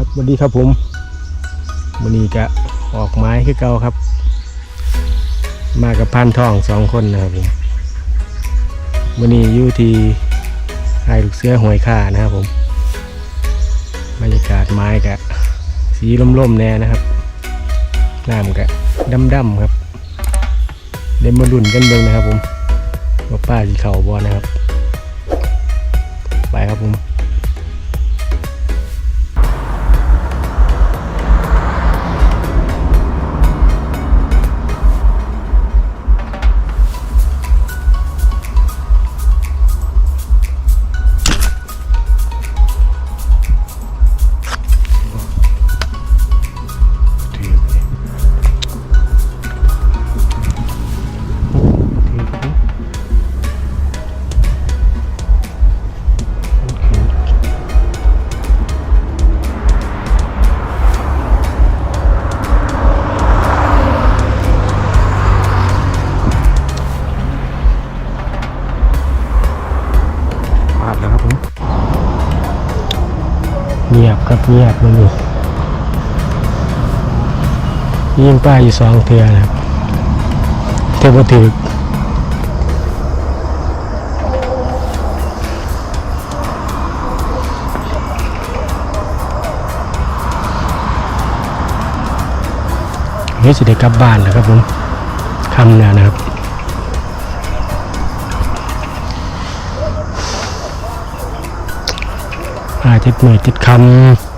ครับสวัสดีครับผมวันนี้ก็ออกไม้คือเก่าครับ มากับพันทองสองคนนะครับผมวันนี้อยู่ที่ไอ้ลูกเสือหวยข่านะครับผมบรรยากาศไม้กะสีร่มๆแน่นะครับน้ำกะดำๆครับเดี๋ยวมาลุ่นกันเบิ่งนะครับผมว่าป้าสีเขาบอนะครับ งียบครับเงียบมันนี่ยิงป้ายอยู่สองเทือนะครับเทบถือนี่สิได้กลับบ้านแล้วครับผมคำเนี่ยนะครับ อาจจะเหนื่อยติดคำ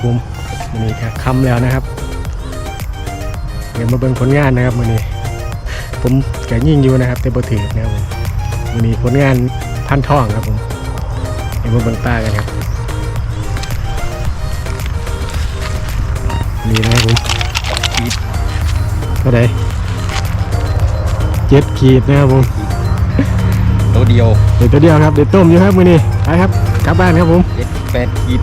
ครับผมวันนี้ก็คำแล้วนะครับเดี๋ยวมาเบิ่งผลงานนะครับวันนี้ผมแกยิ่งอยู่นะครับแต่บ่ถือนะครับผมวันนี้ผลงานพันทองครับผมเดี๋ยวมาเบิ่งป้ากันครับนี่นะครับผมขีดเท่าไหร่เจ็ดขีดนะครับผมตัวเดียวเดี๋ยวตัวเดียวครับเดี๋ยวต้มอยู่ครับมือนี้ไปครับกลับบ้านครับผมเจ็ดแปดขีด